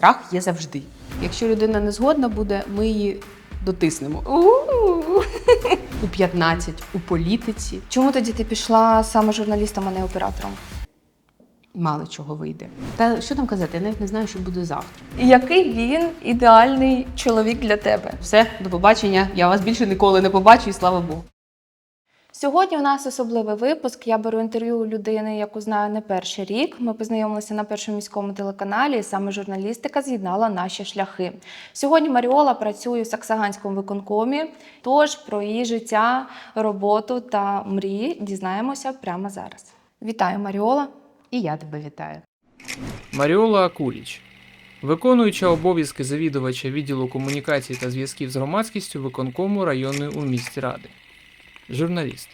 Страх є завжди. Якщо людина не згодна буде, ми її дотиснемо. У 15, у політиці Чому тоді ти пішла саме журналістом, а не оператором? мало чого вийде. Та що там казати, я навіть не знаю, що буде завтра. Який він ідеальний чоловік для тебе? Все, до побачення. Я вас більше ніколи не побачу, і слава Богу. Сьогодні у нас особливий випуск. Я беру інтерв'ю у людини, яку знаю не перший рік. Ми познайомилися на першому міському телеканалі, і саме журналістика з'єднала наші шляхи. Сьогодні Маріола працює в Саксаганському виконкомі. Тож про її життя, роботу та мрії дізнаємося прямо зараз. Вітаю, Маріола! І я тебе вітаю. Маріола Акуліч, виконуюча обов'язки завідувача відділу комунікацій та зв'язків з громадськістю виконкому районної у місті Ради. Журналіст.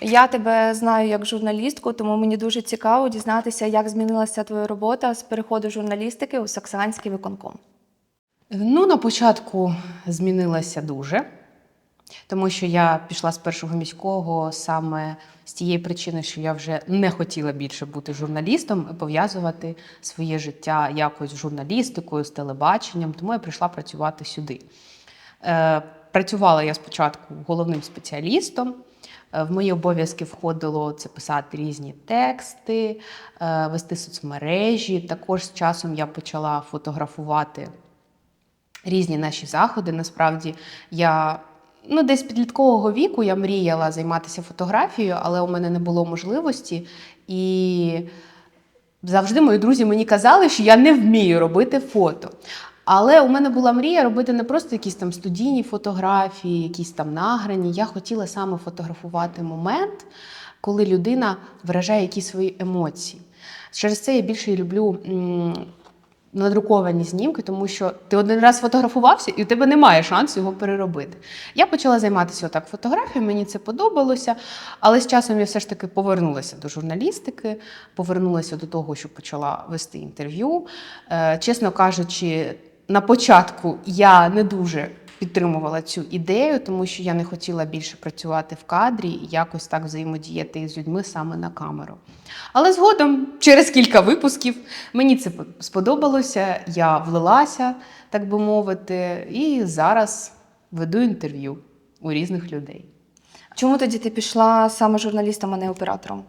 Я тебе знаю як журналістку, тому мені дуже цікаво дізнатися, як змінилася твоя робота з переходу журналістики у Саксаганський виконком. Ну, на початку змінилася дуже, тому що я пішла з першого міського саме з тієї причини, що я вже не хотіла більше бути журналістом і пов'язувати своє життя якось з журналістикою, з телебаченням, тому я прийшла працювати сюди. Працювала я спочатку головним спеціалістом. Е, В мої обов'язки входило це писати різні тексти, е, вести соцмережі. Також з часом я почала фотографувати різні наші заходи. Насправді я ну, десь підліткового віку я мріяла займатися фотографією, але у мене не було можливості. І завжди мої друзі мені казали, що я не вмію робити фото. Але у мене була мрія робити не просто якісь там студійні фотографії, якісь там награні. Я хотіла саме фотографувати момент, коли людина виражає якісь свої емоції. Через це я більше люблю надруковані знімки, тому що ти один раз фотографувався і у тебе немає шансу його переробити. Я почала займатися отак фотографією, мені це подобалося, але з часом я все ж таки повернулася до журналістики, повернулася до того, що почала вести інтерв'ю. Е, Чесно кажучи, на початку я не дуже підтримувала цю ідею, тому що я не хотіла більше працювати в кадрі і якось так взаємодіяти з людьми саме на камеру. Але згодом, через кілька випусків, мені це сподобалося, я влилася, так би мовити, і зараз веду інтерв'ю у різних людей. Чому тоді ти пішла саме журналістом, а не оператором?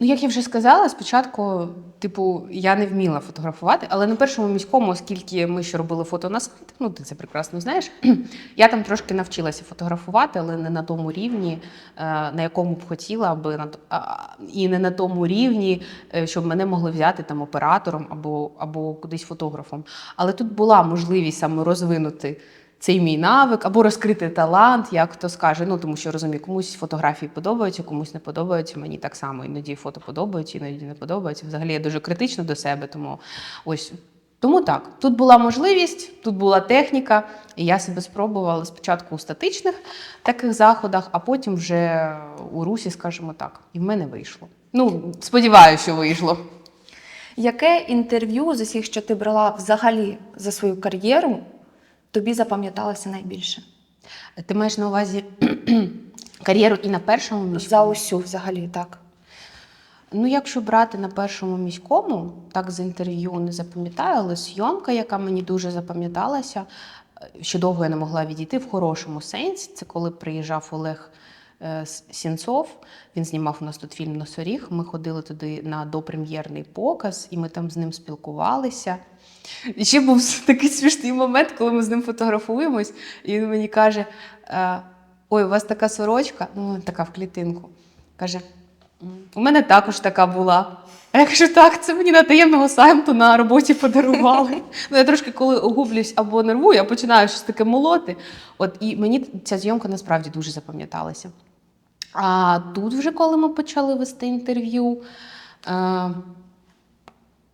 Ну, як я вже сказала, спочатку, типу, я не вміла фотографувати, але на першому міському, оскільки ми ще робили фото на сайт, ну ти це прекрасно знаєш. я там трошки навчилася фотографувати, але не на тому рівні, е, на якому б хотіла, аби на і не на тому рівні, е, щоб мене могли взяти там оператором або, або кудись фотографом. Але тут була можливість саме розвинути цей мій навик або розкрити талант, як хто скаже. Ну тому що розумію, комусь фотографії подобаються, комусь не подобаються. Мені так само іноді фото подобаються, іноді не подобаються. Взагалі я дуже критична до себе, тому ось. Тому так, тут була можливість, тут була техніка, і я себе спробувала спочатку у статичних таких заходах, а потім вже у русі, скажімо так, і в мене вийшло. Ну, сподіваюся, що вийшло. Яке інтерв'ю з усіх, що ти брала взагалі за свою кар'єру, тобі запам'яталося найбільше? Ти маєш на увазі кар'єру і на першому міському? За усю взагалі, так. Ну, якщо брати на першому міському, так з інтерв'ю не запам'ятаю, але зйомка, яка мені дуже запам'яталася, е, ще довго я не могла відійти в хорошому сенсі. Це коли приїжджав Олег е, Сінцов. Він знімав у нас тут фільм Носоріг. Ми ходили туди на допрем'єрний показ, і ми там з ним спілкувалися. І ще був такий смішний момент, коли ми з ним фотографуємось, і він мені каже: е, Ой, у вас така сорочка, ну така в клітинку. Каже, у мене також така була. А я кажу, так, це мені на таємного сайту на роботі подарували. ну, я трошки, коли огублюсь або нервую, я починаю щось таке молоти. От і мені ця зйомка насправді дуже запам'яталася. А тут, вже коли ми почали вести інтерв'ю, е,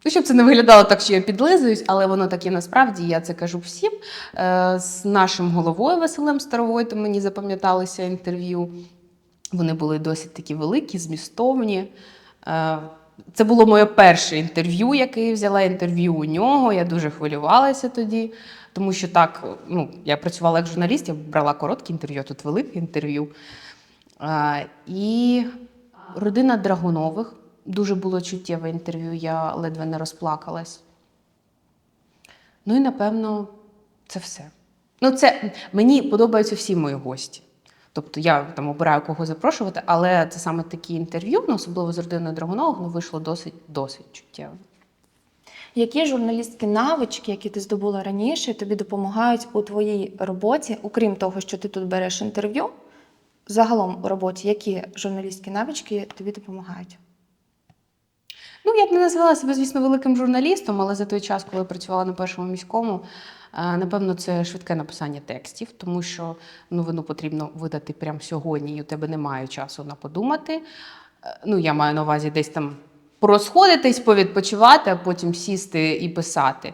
Ну, щоб це не виглядало так, що я підлизуюсь, але воно таке насправді, я це кажу всім. Е, З нашим головою Василем Старовойтом мені запам'яталися інтерв'ю. Вони були досить такі великі, змістовні. Е, Це було моє перше інтерв'ю, яке я взяла інтерв'ю у нього. Я дуже хвилювалася тоді, тому що так, ну, я працювала як журналіст, я брала короткі інтерв'ю, а тут велике інтерв'ю. Е, І родина Драгунових. Дуже було чуттєве інтерв'ю, я ледве не розплакалась. Ну і напевно, це все. Ну, це мені подобаються всі мої гості. Тобто я там обираю кого запрошувати, але це саме такі інтерв'ю, ну, особливо з родиною Драгонова, ну, вийшло досить досить чуттєво. Які журналістські навички, які ти здобула раніше, тобі допомагають у твоїй роботі, окрім того, що ти тут береш інтерв'ю, загалом у роботі, які журналістські навички тобі допомагають? Ну, я б не назвала себе, звісно, великим журналістом, але за той час, коли я працювала на першому міському, е, напевно, це швидке написання текстів, тому що новину потрібно видати прямо сьогодні, і у тебе немає часу на подумати. Е, Ну, я маю на увазі десь там порозходитись, повідпочивати, а потім сісти і писати.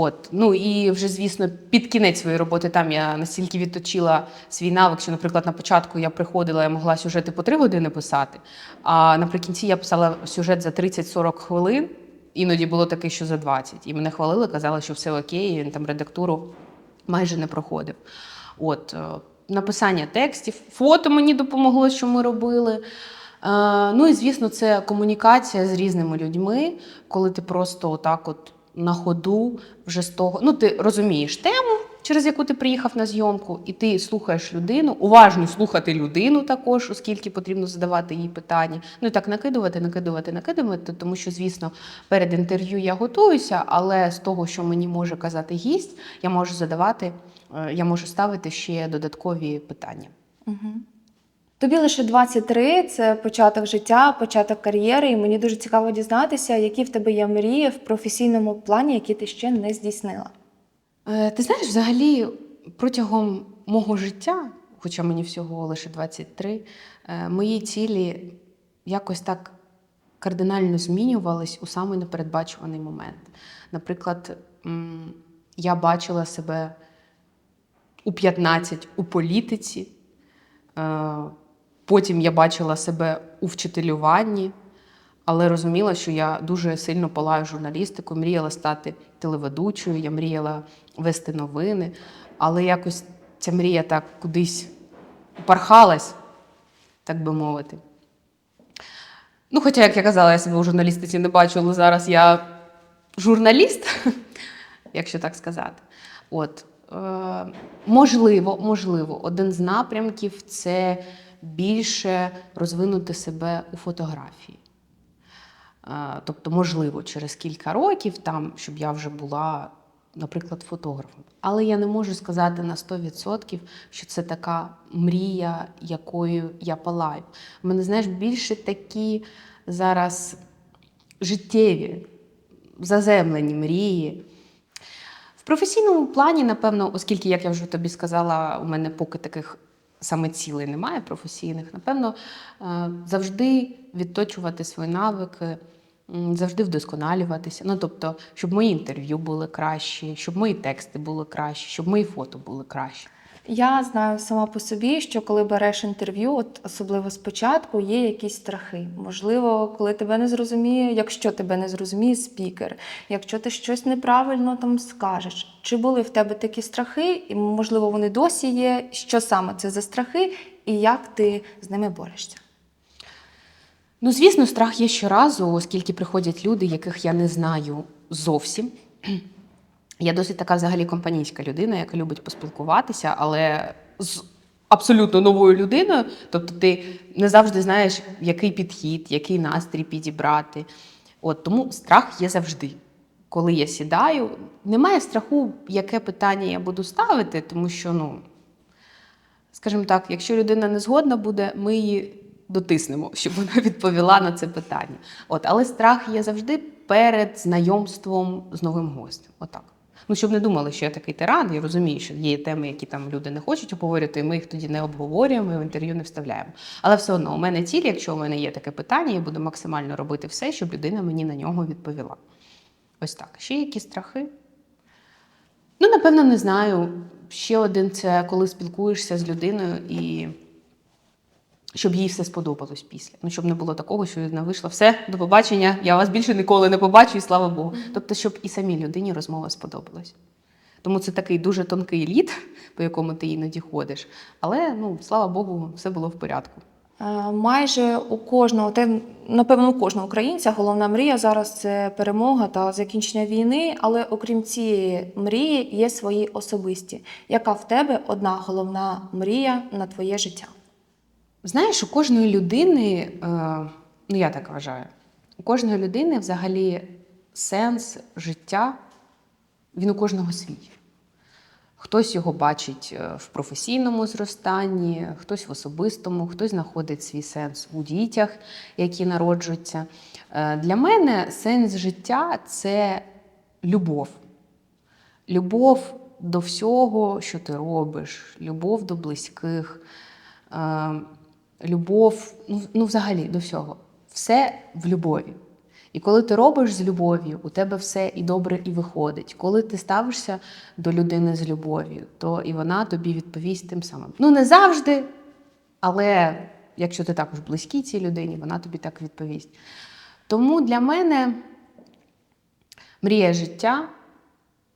От, ну і вже, звісно, під кінець своєї роботи там я настільки відточила свій навик, що, наприклад, на початку я приходила, я могла сюжети по три години писати, а наприкінці я писала сюжет за 30-40 хвилин. Іноді було таке, що за 20. І мене хвалили, казали, що все окей, він там редактуру майже не проходив. От, е, написання текстів, фото мені допомогло, що ми робили. Е, Ну і звісно, це комунікація з різними людьми, коли ти просто отак от на ходу вже з того. Ну, ти розумієш тему, через яку ти приїхав на зйомку, і ти слухаєш людину, уважно слухати людину також, оскільки потрібно задавати їй питання. Ну і так накидувати, накидувати, накидувати, тому що, звісно, перед інтерв'ю я готуюся, але з того, що мені може казати гість, я можу задавати, е, я можу ставити ще додаткові питання. Угу. Тобі лише 23, це початок життя, початок кар'єри, і мені дуже цікаво дізнатися, які в тебе є мрії в професійному плані, які ти ще не здійснила. Е, Ти знаєш, взагалі протягом мого життя, хоча мені всього лише 23, е, мої цілі якось так кардинально змінювались у самий непередбачуваний момент. Наприклад, я бачила себе у 15 у політиці, е, потім я бачила себе у вчителюванні. Але розуміла, що я дуже сильно палаю журналістику, мріяла стати телеведучою, я мріяла вести новини, але якось ця мрія так кудись пархалась, так би мовити. Ну, хоча, як я казала, я себе у журналістиці не бачу, але зараз я журналіст, якщо так сказати. От, е, можливо, можливо, один з напрямків це більше розвинути себе у фотографії. Е, Тобто, можливо, через кілька років, там, щоб я вже була, наприклад, фотографом. Але я не можу сказати на 100%, що це така мрія, якою я палаю. У мене, знаєш, більше такі зараз життєві, заземлені мрії. В професійному плані, напевно, оскільки, як я вже тобі сказала, у мене поки таких саме цілей немає професійних, напевно, е, завжди відточувати свої навики, завжди вдосконалюватися. Ну, тобто, щоб мої інтерв'ю були кращі, щоб мої тексти були кращі, щоб мої фото були кращі. Я знаю сама по собі, що коли береш інтерв'ю, от особливо спочатку, є якісь страхи. Можливо, коли тебе не зрозуміє, якщо тебе не зрозуміє спікер, якщо ти щось неправильно там скажеш. Чи були в тебе такі страхи, і можливо вони досі є? Що саме це за страхи, і як ти з ними борешся? Ну, звісно, страх є щоразу, оскільки приходять люди, яких я не знаю зовсім. Я досить така взагалі компанійська людина, яка любить поспілкуватися, але з абсолютно новою людиною. Тобто ти не завжди знаєш, який підхід, який настрій підібрати. От тому страх є завжди. Коли я сідаю, немає страху, яке питання я буду ставити, тому що, ну, скажімо так, якщо людина не згодна буде, ми її дотиснемо, щоб вона відповіла на це питання. От, але страх є завжди перед знайомством з новим гостем. Отак. Ну, щоб не думали, що я такий тиран, я розумію, що є теми, які там люди не хочуть обговорювати, і ми їх тоді не обговорюємо, і в інтерв'ю не вставляємо. Але все одно, у мене ціль, якщо у мене є таке питання, я буду максимально робити все, щоб людина мені на нього відповіла. Ось так. Ще які страхи? Ну, напевно, не знаю. Ще один це коли спілкуєшся з людиною і щоб їй все сподобалось після. Ну, щоб не було такого, що вона вийшла, все, до побачення, я вас більше ніколи не побачу, і слава Богу. Тобто, щоб і самій людині розмова сподобалась. Тому це такий дуже тонкий лід, по якому ти іноді ходиш. Але ну, слава Богу, все було в порядку. Е, Майже у кожного, те, напевно, у кожного українця головна мрія зараз це перемога та закінчення війни. Але окрім цієї мрії є свої особисті. Яка в тебе одна головна мрія на твоє життя? Знаєш, у кожної людини, е, ну я так вважаю, у кожної людини взагалі сенс життя, він у кожного свій. Хтось його бачить е, в професійному зростанні, хтось в особистому, хтось знаходить свій сенс у дітях, які народжуються. Е, Для мене сенс життя це любов. Любов до всього, що ти робиш, любов до близьких, любов, ну, ну взагалі до всього. Все в любові. І коли ти робиш з любов'ю, у тебе все і добре і виходить. Коли ти ставишся до людини з любов'ю, то і вона тобі відповість тим самим. Ну, не завжди, але якщо ти також близький цій людині, вона тобі так відповість. Тому для мене мрія життя,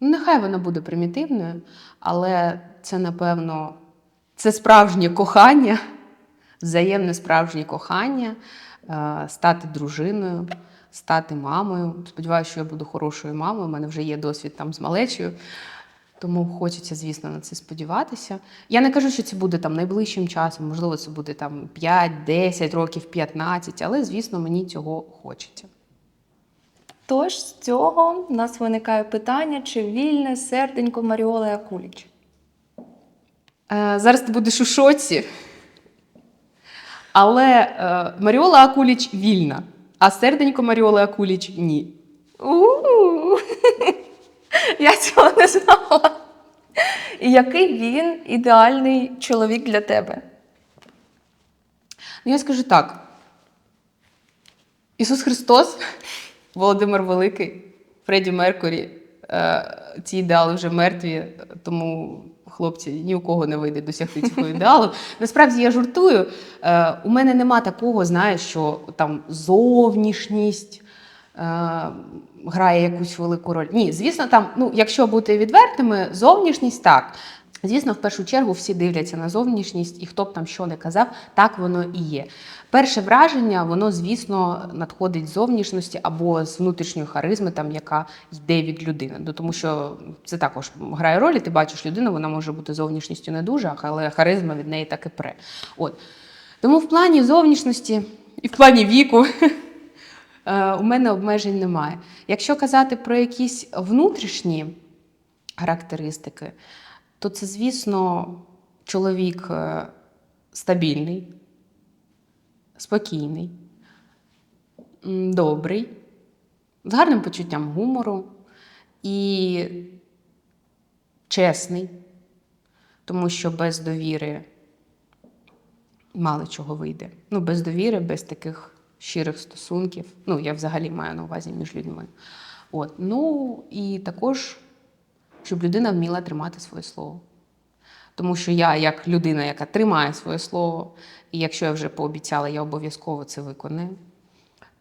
ну, нехай вона буде примітивною, але це, напевно, це справжнє кохання, взаємне справжнє кохання, е, стати дружиною, стати мамою. Сподіваюся, що я буду хорошою мамою. У мене вже є досвід там з малечою. Тому хочеться, звісно, на це сподіватися. Я не кажу, що це буде там найближчим часом, можливо, це буде там 5, 10 років, 15, але, звісно, мені цього хочеться. Тож з цього в нас виникає питання, чи вільне серденько Маріоли Акуліч? Е, зараз ти будеш у шоці. Але е, Маріола Акуліч вільна, а серденько Маріоли Акуліч ні. У-у-у. Я цього не знала. Який він ідеальний чоловік для тебе? Ну, я скажу так: Ісус Христос, Володимир Великий, Фредді Меркурі, ці ідеали вже мертві, тому. Хлопці, ні у кого не вийде досягти цього ідеалу. Насправді я жартую. Е, у мене нема такого, знаєш, що там зовнішність е, грає якусь велику роль. Ні, звісно, там, ну, якщо бути відвертими, зовнішність так. Звісно, в першу чергу всі дивляться на зовнішність, і хто б там що не казав, так воно і є. Перше враження, воно, звісно, надходить з зовнішності або з внутрішньої харизми, там, яка йде від людини. Ну, Тому що це також грає роль, і ти бачиш людину, вона може бути зовнішністю не дуже, але харизма від неї так і пре. От. Тому в плані зовнішності і в плані віку е, у мене обмежень немає. Якщо казати про якісь внутрішні характеристики, то це, звісно, чоловік е, стабільний, спокійний, добрий, з гарним почуттям гумору і чесний, тому що без довіри мало чого вийде. Ну, без довіри, без таких щирих стосунків. Ну, я взагалі маю на увазі між людьми. От. Ну і також, щоб людина вміла тримати своє слово. Тому що я, як людина, яка тримає своє слово, і якщо я вже пообіцяла, я обов'язково це виконаю,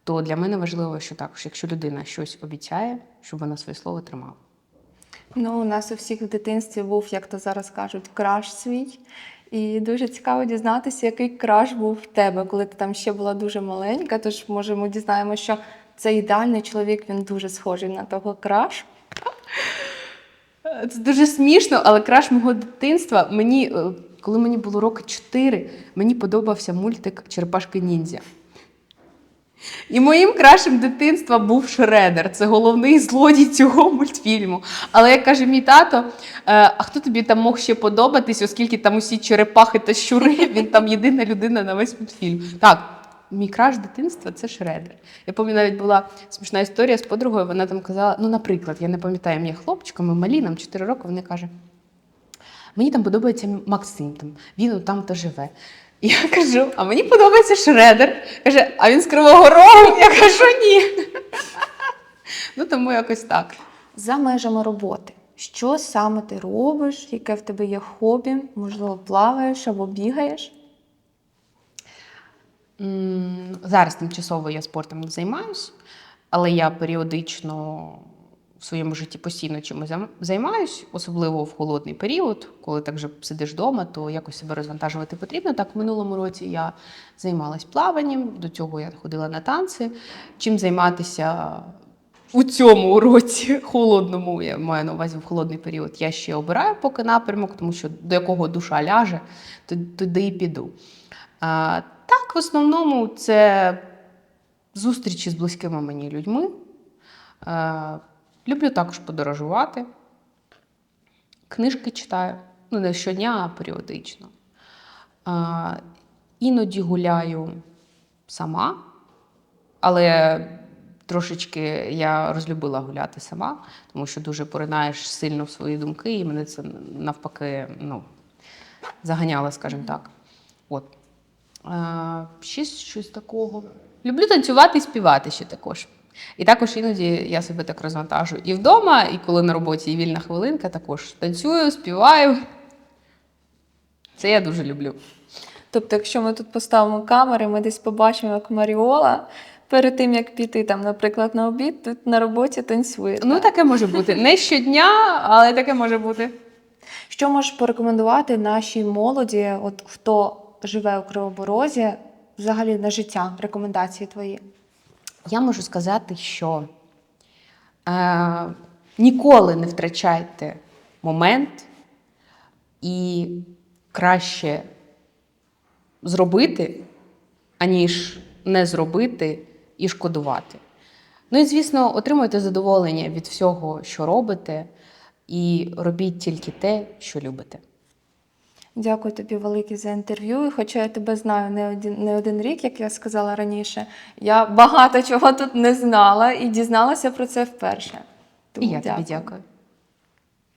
то для мене важливо, що також, якщо людина щось обіцяє, щоб вона своє слово тримала. Ну, у нас у всіх в дитинстві був, як то зараз кажуть, краш свій. І дуже цікаво дізнатися, який краш був в тебе, коли ти там ще була дуже маленька. Тож, може, ми дізнаємося, що цей ідеальний чоловік він дуже схожий на того краш. Це дуже смішно, але краш мого дитинства мені, е, коли мені було роки 4, мені подобався мультик Черепашки ніндзя. І моїм крашем дитинства був Шредер. Це головний злодій цього мультфільму. Але як каже мій тато, е, а хто тобі там мог ще подобатись, оскільки там усі черепахи та щури, він там єдина людина на весь мультфільм. Так, мій краш дитинства це Шредер. Я пам'ятаю, навіть була смішна історія з подругою. Вона там казала: ну, наприклад, я не пам'ятаю, мені хлопчиком, ми малі, нам 4 роки, вона каже: мені там подобається Максим, там, він там то живе. Я кажу, а мені подобається Шредер. Каже, а він з Кривого Рогу? Я кажу, ні. Ну, тому якось так. За межами роботи. Що саме ти робиш? Яке в тебе є хобі? Можливо, плаваєш або бігаєш? Зараз тимчасово я спортом не займаюсь, але я періодично в своєму житті постійно чимось займаюсь, особливо в холодний період, коли так же сидиш вдома, то якось себе розвантажувати потрібно. Так, в минулому році я займалась плаванням, до цього я ходила на танці. Чим займатися у цьому році холодному, я маю на увазі в холодний період, я ще обираю поки напрямок, тому що до якого душа ляже, туди і піду. Так, в основному це зустрічі з близькими мені людьми. Е, люблю також подорожувати. Книжки читаю. Ну, не щодня, а періодично. Е, іноді гуляю сама, але трошечки я розлюбила гуляти сама, тому що дуже поринаєш сильно в свої думки, і мене це навпаки ну, заганяло, скажімо так. От. Е, ще щось такого. Люблю танцювати і співати ще також. І також іноді я себе так розвантажую. І вдома, і коли на роботі і вільна хвилинка, також танцюю, співаю. Це я дуже люблю. Тобто, якщо ми тут поставимо камери, ми десь побачимо, як Маріола перед тим, як піти, там, наприклад, на обід, тут на роботі танцює. Ну, так? таке може бути. Не щодня, але таке може бути. Що можеш порекомендувати нашій молоді, от хто живе у Кривоборозі, взагалі на життя, рекомендації твої? Я можу сказати, що е, ніколи не втрачайте момент і краще зробити, аніж не зробити і шкодувати. Ну і, звісно, отримуйте задоволення від всього, що робите, і робіть тільки те, що любите. Дякую тобі велике за інтерв'ю. І Хоча я тебе знаю не один, не один рік, як я сказала раніше, я багато чого тут не знала і дізналася про це вперше. І я тобі дякую.